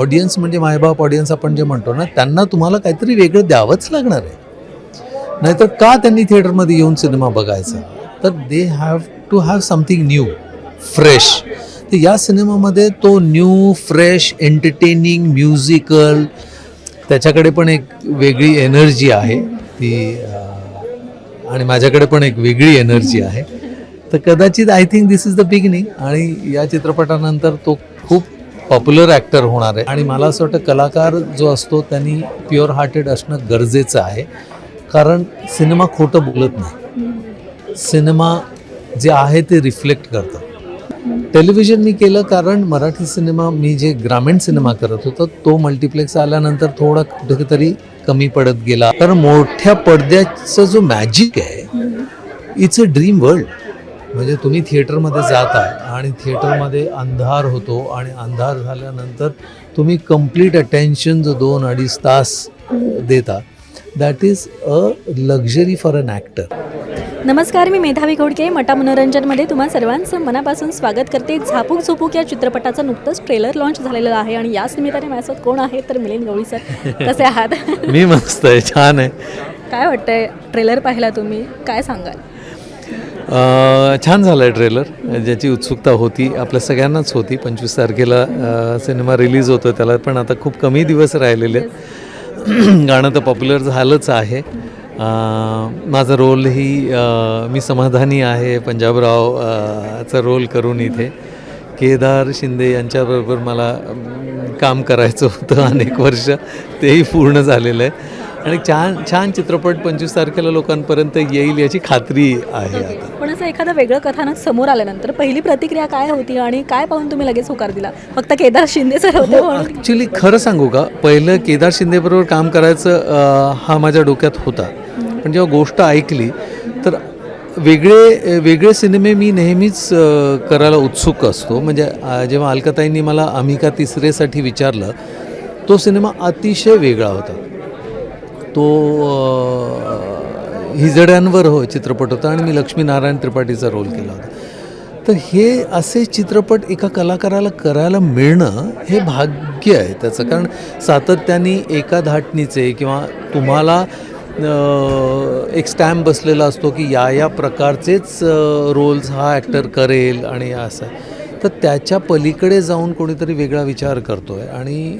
Audience म्हणजे मायबाप audience आपण जे म्हणतो ना त्यांना तुम्हाला काहीतरी वेगळं द्यावंच लागणार आहे. नाहीतर का त्यांनी थिएटरमध्ये येऊन सिनेमा बघायचा? तर they have to have something new fresh तर या सिनेमामध्ये तो न्यू फ्रेश एंटरटेनिंग म्युझिकल त्याच्याकडे पण एक वेगळी एनर्जी आहे. ती आणि माझ्याकडे पण एक वेगळी एनर्जी आहे. तर कदाचित I think this is the beginning आणि या चित्रपटानंतर तो खूप पॉप्युलर ॲक्टर होणार आहे. आणि मला असं वाटतं कलाकार जो असतो त्यांनी प्युअर हार्टेड असणं गरजेचं आहे. कारण सिनेमा खोटं बोलत नाही. सिनेमा जे आहे ते रिफ्लेक्ट करतं. टेलिव्हिजन मी केलं कारण मराठी सिनेमा मी जे ग्रामीण सिनेमा करत होतो तो मल्टिप्लेक्स आल्यानंतर थोडा कुठेतरी कमी पडत गेला. कारण मोठ्या पडद्याचं जो मॅजिक आहे इट्स अ ड्रीम वर्ल्ड म्हणजे तुम्ही थिएटरमध्ये जात आहात आणि थिएटरमध्ये अंधार होतो आणि अंधार झाल्यानंतर तुम्ही कंप्लीट अटेन्शन जो दोन अडीच तास देता that is a luxury for an actor नमस्कार मी मेधावी घोडके मटा मनोरंजनमध्ये तुम्हा सर्वांचं मनापासून स्वागत करते. झापूक झोपूक या चित्रपटाचं नुकतंच ट्रेलर लॉन्च झालेलं आहे आणि याच निमित्ताने माझ्यासोबत कोण आहे तर मिलिंद गवळी सर कसे आहात? मी मस्त आहे छान आहे. काय वाटतंय ट्रेलर पाहिला तुम्ही? काय सांगाल? छान झालं आहे ट्रेलर. ज्याची उत्सुकता होती आपल्या सगळ्यांनाच होती. पंचवीस तारखेला सिनेमा रिलीज होतो त्याला पण आता खूप कमी दिवस राहिलेले गाणं तर पॉप्युलर झालंच आहे. माझा रोलही मी समाधानी आहे पंजाबराव चा रोल करून इथे. केदार शिंदे यांच्याबरोबर मला काम करायचं होतं अनेक वर्ष. तेही पूर्ण झालेलं आहे. आणि छान छान चित्रपट पंचवीस तारखेला लोकांपर्यंत येईल याची खात्री आहे आता. पण असं एखादं वेगळं कथानक समोर आल्यानंतर पहिली प्रतिक्रिया काय होती आणि काय पाहून तुम्ही लगेच होकार दिला? फक्त केदार शिंदे सर होते म्हणून? ॲक्च्युली खरं सांगू का? पहिलं केदार शिंदेबरोबर काम करायचं अं, हा माझ्या डोक्यात होता. पण जेव्हा गोष्ट ऐकली तर वेगळे वेगळे सिनेमे मी नेहमीच अं, करायला उत्सुक असतो. म्हणजे अं, जेव्हा अलकाताईंनी मला अमिका तिसरेसाठी विचारलं तो सिनेमा अतिशय वेगळा होता. तो हिजड्यांवर हो चित्रपट होता आणि मी लक्ष्मीनारायण त्रिपाठीचा रोल केला होता. तर हे असे चित्रपट एका कलाकाराला करायला मिळणं हे भाग्य आहे त्याचं. कारण सातत्याने एका धाटणीचे किंवा तुम्हाला एक स्टॅम्प बसलेला असतो की या या प्रकारचेच रोल्स हा ॲक्टर करेल आणि असं. तर त्याच्या पलीकडे जाऊन कोणीतरी वेगळा विचार करतो आहे आणि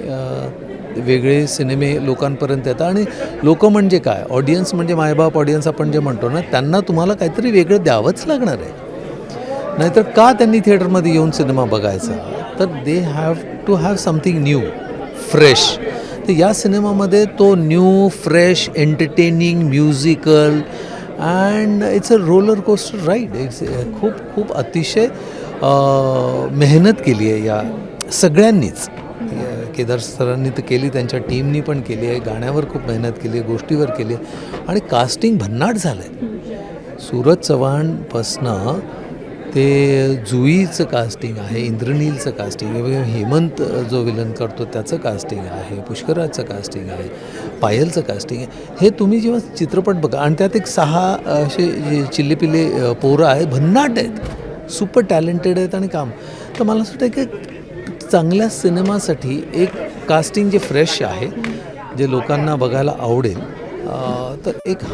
वेगळे सिनेमे लोकांपर्यंत येतात. आणि लोक म्हणजे काय? ऑडियन्स म्हणजे मायबाप ऑडियन्स आपण जे म्हणतो ना त्यांना तुम्हाला काहीतरी वेगळं द्यावंच लागणार आहे. नाहीतर का त्यांनी थिएटरमध्ये येऊन सिनेमा बघायचा? तर they have to have something new fresh तर या सिनेमामध्ये तो new fresh entertaining musical and it's a roller coaster ride it's खूप खूप अतिशय uh, मेहनत केली आहे या सगळ्यांनीच. केदार सरांनी तर केली त्यांच्या टीमनी पण केली आहे गाण्यावर खूप मेहनत केली आहे गोष्टीवर केली आहे. आणि कास्टिंग भन्नाट झालं आहे सूरज चव्हाणपासनं ते जुईचं कास्टिंग आहे इंद्रनीलचं कास्टिंग आहे हेमंत जो विलन करतो त्याचं कास्टिंग आहे पुष्कराजचं कास्टिंग आहे पायलचं कास्टिंग आहे. हे तुम्ही जेव्हा चित्रपट बघा आणि त्यात एक सहा असे जे चिल्लेपिल्ले पोरं आहेत भन्नाट आहेत. सुपर टॅलेंटेड आहेत आणि काम. तर मला असं वाटतं की चांगल्या सिनेमासाठी एक कास्टिंग जे फ्रेश आहे जे लोकांना बघायला आवडेल तर एक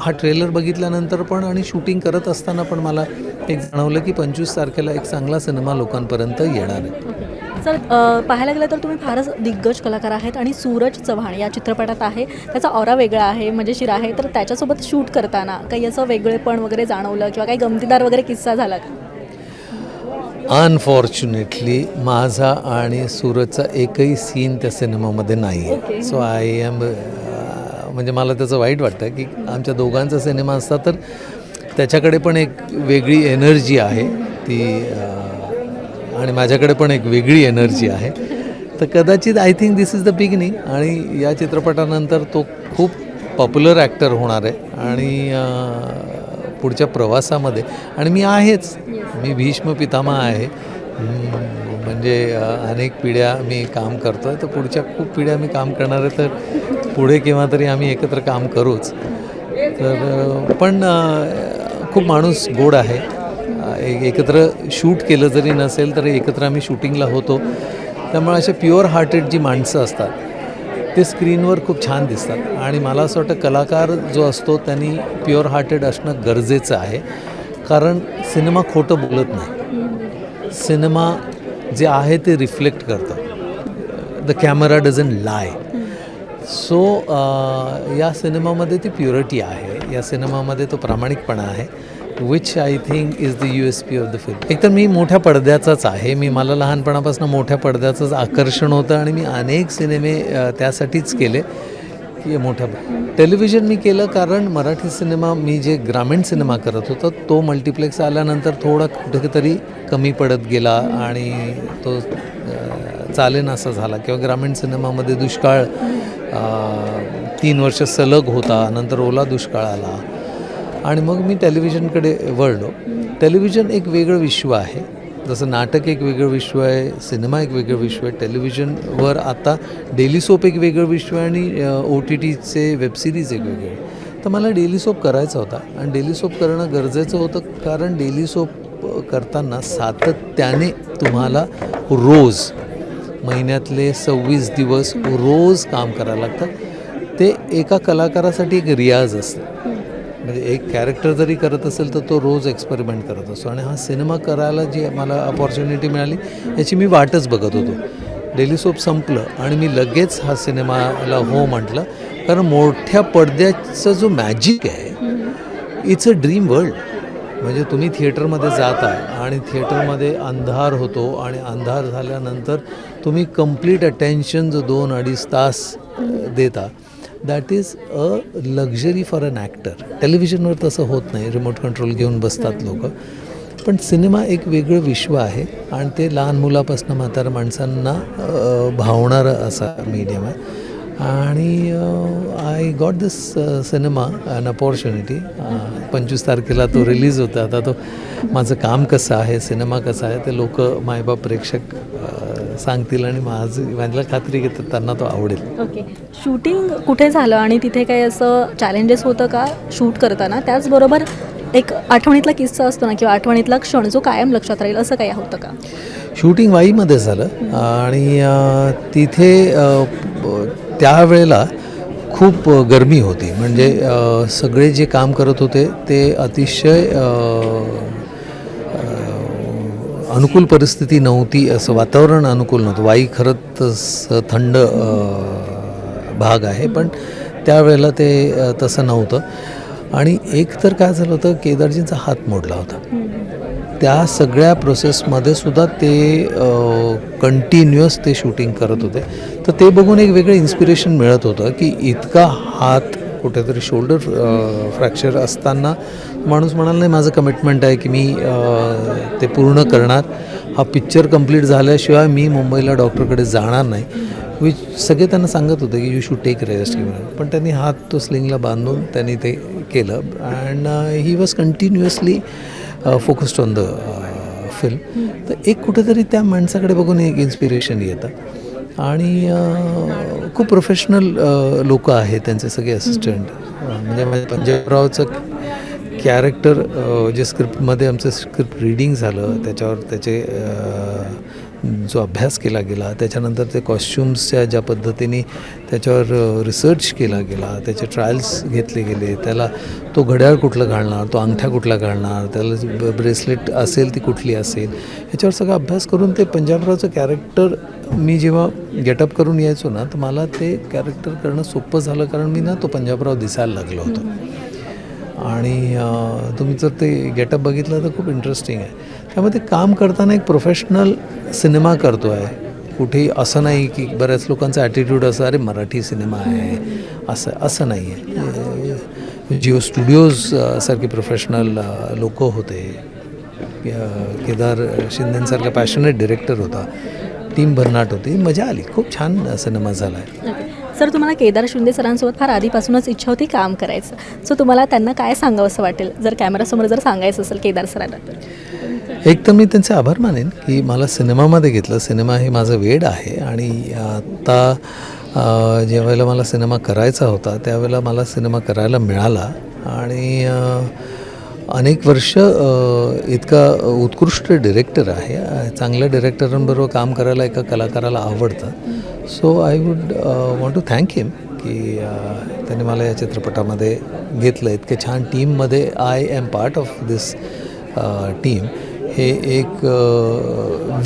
हा ट्रेलर बघितल्यानंतर पण आणि शूटिंग करत असताना पण मला एक जाणवलं की पंचवीस तारखेला एक चांगला सिनेमा लोकांपर्यंत येणार आहे. सर पाहायला गेलं तर तुम्ही फारच दिग्गज कलाकार आहेत आणि सूरज चव्हाण या चित्रपटात आहे. त्याचा ऑरा वेगळा आहे मजेशीर आहे. तर त्याच्यासोबत शूट करताना काही असं वेगळेपण वगैरे जाणवलं किंवा काही गमतीदार वगैरे किस्सा झाला का? अनफॉर्च्युनेटली माझा आणि सूरजचा एकही सीन त्या सिनेमामध्ये नाही आहे सो आय एम म्हणजे मला त्याचं वाईट वाटतं की आमच्या दोघांचा सिनेमा असता तर त्याच्याकडे पण एक वेगळी एनर्जी आहे. ती अं, आणि माझ्याकडे पण एक वेगळी एनर्जी आहे. तर कदाचित I think this is the beginning आणि या चित्रपटानंतर तो खूप पॉप्युलर ॲक्टर होणार आहे. आणि अं, पुढच्या प्रवासामध्ये. आणि मी आहेच. मी भीष्म पितामह आहे. म्हणजे अनेक पिढ्या मी काम करतो आहे तर पुढच्या खूप पिढ्या मी काम करणार आहे तर पुढे केव्हा तरी आम्ही एकत्र काम करूच. तर पण खूप माणूस गोड आहे. एक- एकत्र शूट केलं जरी नसेल तरी एकत्र आम्ही शूटिंगला होतो. त्यामुळे असे प्युअर हार्टेड जी माणसं असतात ते स्क्रीनवर खूप छान दिसतात. आणि मला असं वाटतं कलाकार जो असतो त्यांनी प्युअर हार्टेड असणं गरजेचं आहे. कारण सिनेमा खोटं बोलत नाही. सिनेमा जे आहे ते रिफ्लेक्ट करतं. The camera doesn't lie so या सिनेमामध्ये ती प्युरिटी आहे. या सिनेमामध्ये तो प्रामाणिकपणा आहे which I think is the U S P of the film एकतर मी मोठ्या पडद्याचाच आहे मी मला लहानपणापासून मोठ्या पडद्याचंच आकर्षण होतं आणि मी अनेक सिनेमे त्यासाठीच केले की मोठ्या टेलिव्हिजन मी केलं कारण मराठी सिनेमा मी जे ग्रामीण सिनेमा करत होतो तो मल्टिप्लेक्स आल्यानंतर थोडा कुठेतरी कमी पडत गेला आणि तो चालेन असा झाला किंवा ग्रामीण सिनेमामध्ये दुष्काळ तीन वर्ष सलग होता नंतर ओला दुष्काळ आला. आणि मग मी टेलिव्हिजनकडे वळलो. टेलिव्हिजन एक वेगळं विश्व आहे. जसं नाटक एक वेगळं विश्व आहे सिनेमा एक वेगळं विश्व आहे टेलिव्हिजनवर आता डेली सोप एक वेगळं विश्व आहे आणि ओ टी टीचे वेबसिरीज एक वेगळे तर मला डेली सोप करायचा होता. आणि डेली सोप करणं गरजेचं होतं कारण डेली सोप करताना सातत्याने तुम्हाला रोज महिन्यातले सव्वीस दिवस रोज काम करायला लागतं. ते एका कलाकारासाठी एक रियाज असतं. म्हणजे एक कॅरेक्टर जरी करत असेल तर तो रोज एक्सपेरिमेंट करत असतो. आणि हा सिनेमा करायला जी मला अपॉर्च्युनिटी मिळाली याची मी वाटच बघत होतो. डेली सोप संपलं आणि मी लगेच हा सिनेमाला हो म्हटलं. कारण मोठ्या पडद्याचं जो मॅजिक आहे इट्स अ ड्रीम वर्ल्ड म्हणजे तुम्ही थिएटरमध्ये जाता आणि थिएटरमध्ये अंधार होतो आणि अंधार झाल्यानंतर तुम्ही कंप्लीट अटेन्शन जो दोन अडीच तास देता that is a luxury for an actor टेलिव्हिजनवर तसं होत नाही रिमोट कंट्रोल घेऊन बसतात लोक. पण सिनेमा एक वेगळं विश्व आहे आणि ते लहान मुलापासून म्हाताऱ्या माणसांना भावणारं असा मीडियम आहे. आणि I got this cinema an opportunity पंचवीस तारखेला तो रिलीज होता. आता तो माझं काम कसं आहे सिनेमा कसा आहे ते लोक मायबाप प्रेक्षक सांगतील आणि माझं माझ्याला खात्री घेतात त्यांना तो आवडेल. ओके. शूटिंग कुठे झालं आणि तिथे काही असं चॅलेंजेस होतं का शूट करताना? त्याचबरोबर एक आठवणीतला किस्सा असतो ना किंवा आठवणीतला क्षण जो कायम लक्षात राहील असं काही होतं का? शूटिंग वाईमध्ये झालं आणि अ, तिथे अ, ब- त्यावेळेला खूप गरमी होती. म्हणजे अ, सगळे जे काम करत होते ते अतिशय अ, अनुकूल परिस्थिती नव्हती असं वातावरण अनुकूल नव्हतं. वाई खरंच थंड भाग आहे पण त्यावेळेला ते तसं नव्हतं. आणि एक तर काय झालं होतं केदारजींचा हात मोडला होता. त्या सगळ्या प्रोसेसमध्ये सुद्धा ते कंटिन्युअस ते शूटिंग करत होते. तर ते बघून एक वेगळं इन्स्पिरेशन मिळत होतं की इतका हात कुठेतरी शोल्डर फ्रॅक्चर असताना माणूस म्हणाला नाही माझं कमिटमेंट आहे की मी ते पूर्ण करणार. हा पिक्चर कंप्लीट झाल्याशिवाय मी मुंबईला डॉक्टरकडे जाणार नाही. विच सगळे त्यांना सांगत होते की यू शूड टेक रेस्ट किंवा पण त्यांनी हात तो स्लिंगला बांधून त्यांनी ते केलं. And he was continuously focused on the film तर एक कुठेतरी त्या माणसाकडे बघून एक इन्स्पिरेशन येतं. आणि खूप प्रोफेशनल लोक आहेत त्यांचे सगळे असिस्टंट म्हणजे माझ्या पंजाबरावचं कॅरेक्टर जे स्क्रिप्टमध्ये आमचं स्क्रिप्ट रिडिंग झालं त्याच्यावर त्याचे जो अभ्यास केला गेला त्याच्यानंतर ते कॉस्ट्युम्सच्या ज्या पद्धतीने त्याच्यावर रिसर्च केला गेला त्याचे ट्रायल्स घेतले गेले त्याला तो घड्याळ कुठलं घालणार तो अंगठ्या कुठला घालणार त्याला ब्रेसलेट असेल ती कुठली असेल ह्याच्यावर सगळा अभ्यास करून ते पंजाबरावचं कॅरेक्टर मी जेव्हा गेटअप करून यायचो ना तर मला ते कॅरेक्टर करणं सोपं झालं कारण मी ना तो पंजाबराव दिसायला लागलो होतो. आणि तुम्ही जर ते गेटअप बघितलं तर खूप इंटरेस्टिंग आहे. त्यामध्ये काम करताना एक प्रोफेशनल सिनेमा करतो आहे कुठेही असं नाही की बऱ्याच लोकांचा ॲटिट्यूड असं अरे मराठी सिनेमा आहे. असं असं नाही आहे जिओ स्टुडिओज सारखे प्रोफेशनल लोक होते. केदार शिंदेसारखा पॅशनेट डिरेक्टर होता. टीम भरनाट होती. मजा आली. खूप छान सिनेमा झाला आहे सर तुम्हाला केदार शिंदे सरांसोबत फार आधीपासूनच इच्छा होती काम करायचं. सो तुम्हाला त्यांना काय सांगावं असं वाटेल? जर कॅमेरासमोर जर सांगायचं असेल केदार सरांना एक तर मी त्यांचे आभार मानेन की मला सिनेमामध्ये घेतलं. सिनेमा हे माझं वेड आहे आणि आता ज्यावेळेला मला सिनेमा करायचा होता त्यावेळेला मला सिनेमा करायला मिळाला. आणि अनेक वर्ष इतका उत्कृष्ट डिरेक्टर आहे. चांगल्या डिरेक्टरांबरोबर काम करायला एका कलाकाराला आवडतं. So I would want to thank him की त्यांनी त्याने मला या चित्रपटामध्ये घेतलं इतक्या छान टीममध्ये I am part of this team हे एक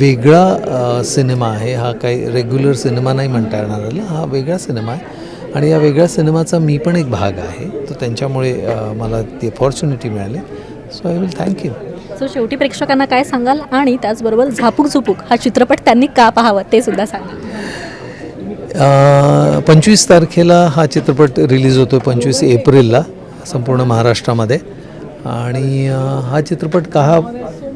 वेगळा सिनेमा आहे हा काही रेग्युलर सिनेमा नाही म्हणता येणार हा वेगळा सिनेमा आहे आणि या वेगळ्या सिनेमाचा मी पण एक भाग आहे. तर त्यांच्यामुळे मला ती अपॉर्च्युनिटी मिळाली. So I will thank you so शेवटी प्रेक्षकांना काय सांगाल? आणि त्याचबरोबर झापूक झुपूक हा चित्रपट त्यांनी का पाहावा? ते सुद्धा सांगा. पंचवीस तारखेला हा चित्रपट रिलीज होतो आहे पंचवीस एप्रिलला संपूर्ण महाराष्ट्रामध्ये. आणि हा चित्रपट का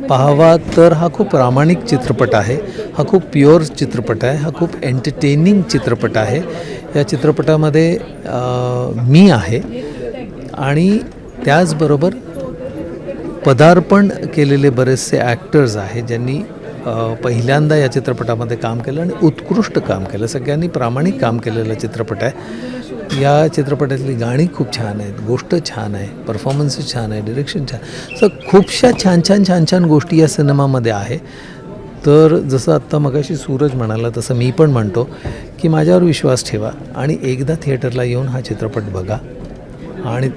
पाहावा तर हा खूप प्रामाणिक चित्रपट आहे. हा खूप प्युअर चित्रपट आहे. हा खूप एंटरटेनिंग चित्रपट आहे. या चित्रपटामध्ये मी आहे. आणि त्याचबरोबर पदार्पण केलेले बरेचसे ॲक्टर्स आहेत ज्यांनी पहिल्यांदा या चित्रपटामध्ये काम केलं आणि उत्कृष्ट काम केलं. सगळ्यांनी प्रामाणिक काम केलेला चित्रपट आहे. या चित्रपटातली गाणी खूप छान आहेत. गोष्ट छान आहे. परफॉर्मन्स छान आहे. डिरेक्शन छान. सर खूपशा छान छान छान छान गोष्टी या सिनेमामध्ये आहे. तर जसं आत्ता मगाशी सूरज म्हणाला तसं मी पण म्हणतो की माझ्यावर विश्वास ठेवा आणि एकदा थिएटरला येऊन हा चित्रपट बघा. आणि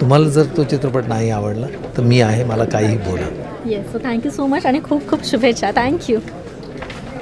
तुम्हाला जर तो चित्रपट नाही आवडला तर मी आहे. मला काहीही बोला. Yes so thank you so much आणि खूप खूप शुभेच्छा. थँक्यू